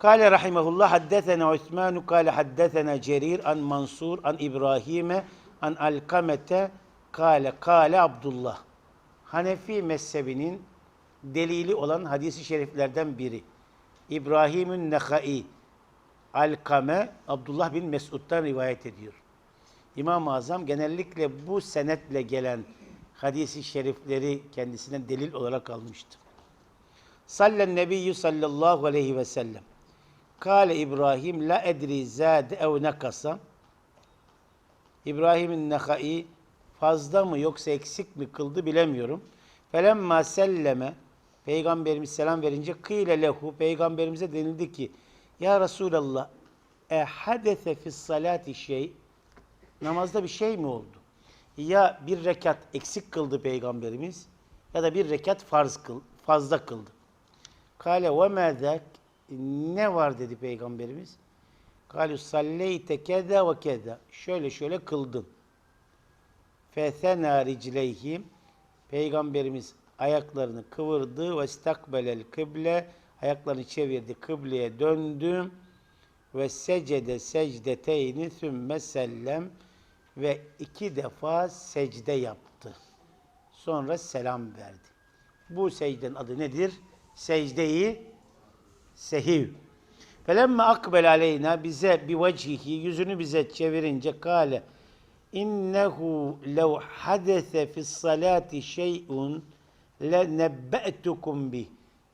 Kale rahimehullah haddesena Osman kale haddesena Cerir an Mansur an İbrahim'e an Alkamete kale kale Abdullah. Hanefi mezhebinin delili olan hadisi şeriflerden biri. İbrahim'ün Nehai Alkame Abdullah bin Mesud'dan rivayet ediyor. İmam-ı Azam genellikle bu senetle gelen hadisi şerifleri kendisine delil olarak almıştı. Sallen Nebiyyü sallallahu aleyhi ve sellem. Kale İbrahim la edri zade ev nekasa. İbrahim'in Nehai fazla mı yoksa eksik mi kıldı bilemiyorum. Felemma selleme Peygamberimiz selam verince kıyle lehu Peygamberimize denildi ki Ya Resulallah e hadese fis salati şey namazda bir şey mi oldu? Ya bir rekat eksik kıldı Peygamberimiz ya da bir rekat farz kıl, fazla kıldı. Kale ve mezak ne var dedi Peygamberimiz. Kale salleyte keda ve keda. Şöyle şöyle kıldın. Fesena ricleyhim. Peygamberimiz ayaklarını kıvırdı ve istakbelel kıble. Ayaklarını çevirdi, kıbleye döndü. Ve secde secdeteyni sümme sellem. Ve iki defa secde yaptı. Sonra selam verdi. Bu secdenin adı nedir? Secdeyi sehiv. Felemme akbel aleyna bize bir vecihi yüzünü bize çevirince kale innehu lev hadese fis salati şey'un le nebbe'tukum bih.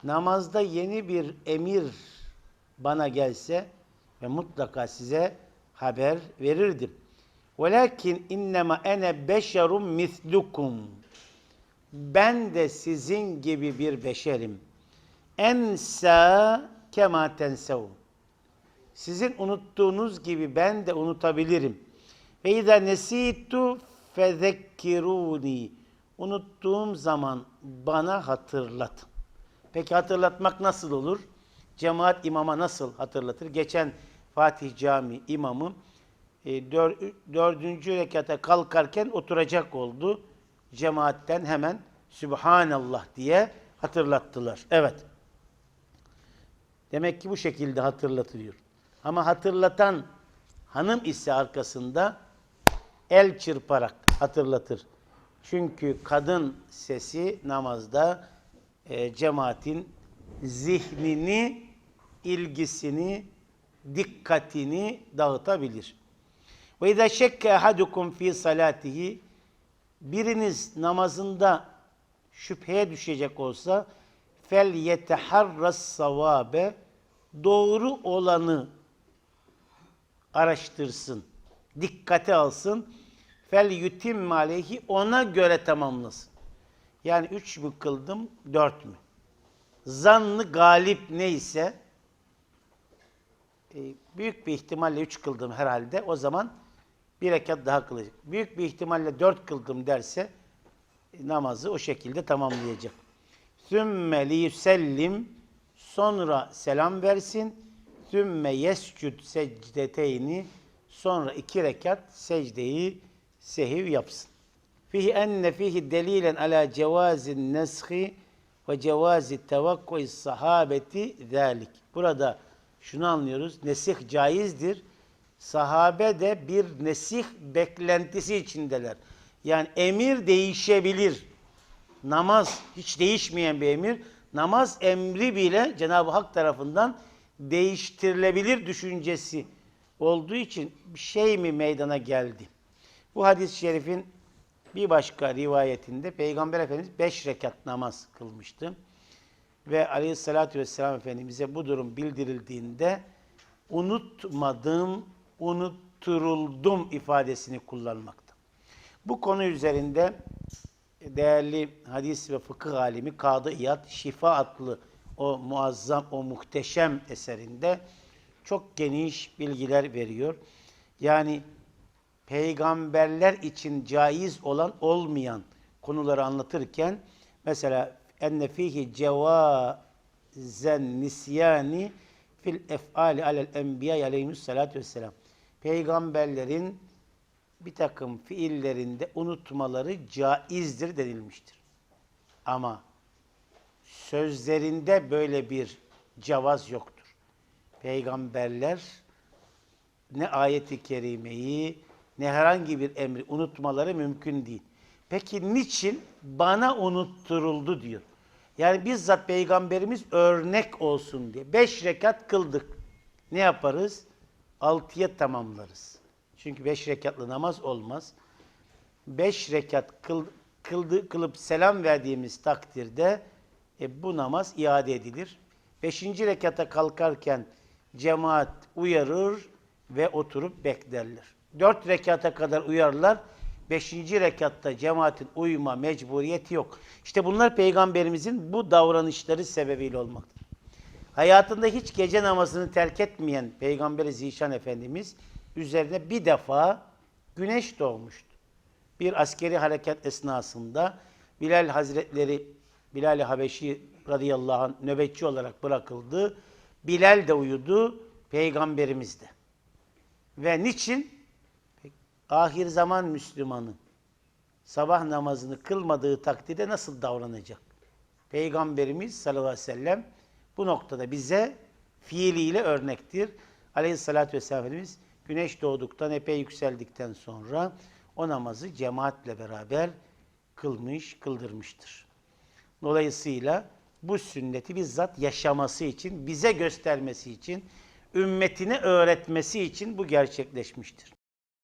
Namazda yeni bir emir bana gelse ve mutlaka size haber verirdim. Velakin innema ene beşerun mislukum. Ben de sizin gibi bir beşerim. Ensa kema tensevun. Sizin unuttuğunuz gibi ben de unutabilirim. Ve izâ nesîtu fezekkirûni. Unuttuğum zaman bana hatırlatın. Peki hatırlatmak nasıl olur? Cemaat imama nasıl hatırlatır? Geçen Fatih Camii imamı e, dör, dördüncü rekata kalkarken oturacak oldu. Cemaatten hemen Sübhanallah diye hatırlattılar. Evet. Demek ki bu şekilde hatırlatılıyor. Ama hatırlatan hanım ise arkasında el çırparak hatırlatır. Çünkü kadın sesi namazda e, cemaatin zihnini, ilgisini, dikkatini dağıtabilir. Ve izâ şekke ahadukum fi salatihi biriniz namazında şüpheye düşecek olsa fel yeteharras savabe doğru olanı araştırsın. Dikkate alsın. Fel yutim aleyhi ona göre tamamlasın. Yani üç mü kıldım, dört mü? Zannı galip neyse e, büyük bir ihtimalle üç kıldım herhalde. O zaman bir rekat daha kılacak. Büyük bir ihtimalle dört kıldım derse namazı o şekilde tamamlayacak. Sümme liyusellim sonra selam versin. Sümme yescud secdeteyni sonra iki rekat secdeyi sehiv yapsın. Fihi enne fihi delilen ala cevazin neshi ve cevazi tevakkuis sahabeti zalik. Burada şunu anlıyoruz. Nesih caizdir. Sahabe de bir nesih beklentisi içindeler. Yani emir değişebilir. Namaz hiç değişmeyen bir emir. Namaz emri bile Cenab-ı Hak tarafından değiştirilebilir düşüncesi olduğu için bir şey mi meydana geldi? Bu hadis-i şerifin bir başka rivayetinde Peygamber Efendimiz beş rekat namaz kılmıştı. Ve aleyhissalatü vesselam Efendimiz'e bu durum bildirildiğinde unutmadım, unutturuldum ifadesini kullanmakta. Bu konu üzerinde değerli hadis ve fıkıh alimi Kadı İyad Şifa adlı o muazzam, o muhteşem eserinde çok geniş bilgiler veriyor. Yani peygamberler için caiz olan olmayan konuları anlatırken mesela enne fihi cevazen nisyani fil ef'ali alel enbiya aleyhissalatu vesselam. Peygamberlerin bir takım fiillerinde unutmaları caizdir denilmiştir. Ama sözlerinde böyle bir cevaz yoktur. peygamberler ne ayeti kerimeyi ne herhangi bir emri unutmaları mümkün değil. Peki niçin bana unutturuldu diyor. Yani bizzat peygamberimiz örnek olsun diye. Beş rekat kıldık. Ne yaparız? Altıya tamamlarız. Çünkü beş rekatlı namaz olmaz. Beş rekat kıl, kıldı, kılıp selam verdiğimiz takdirde e, bu namaz iade edilir. Beşinci rekata kalkarken cemaat uyarır ve oturup beklerler. Dört rekata kadar uyarlar. Beşinci rekatta cemaatin uyuma mecburiyeti yok. İşte bunlar peygamberimizin bu davranışları sebebiyle olmaktadır. Hayatında hiç gece namazını terk etmeyen Peygamberi Zişan Efendimiz üzerine bir defa güneş doğmuştu. Bir askeri harekat esnasında Bilal Hazretleri Bilal-i Habeşi radıyallahu anh nöbetçi olarak bırakıldı. Bilal de uyudu, Peygamberimiz de. Ve niçin? Ahir zaman Müslümanı sabah namazını kılmadığı takdirde nasıl davranacak? Peygamberimiz sallallahu aleyhi ve sellem bu noktada bize fiiliyle örnektir. Aleyhissalatü vesselam Efendimiz güneş doğduktan epey yükseldikten sonra o namazı cemaatle beraber kılmış, kıldırmıştır. Dolayısıyla bu sünneti bizzat yaşaması için, bize göstermesi için, ümmetine öğretmesi için bu gerçekleşmiştir.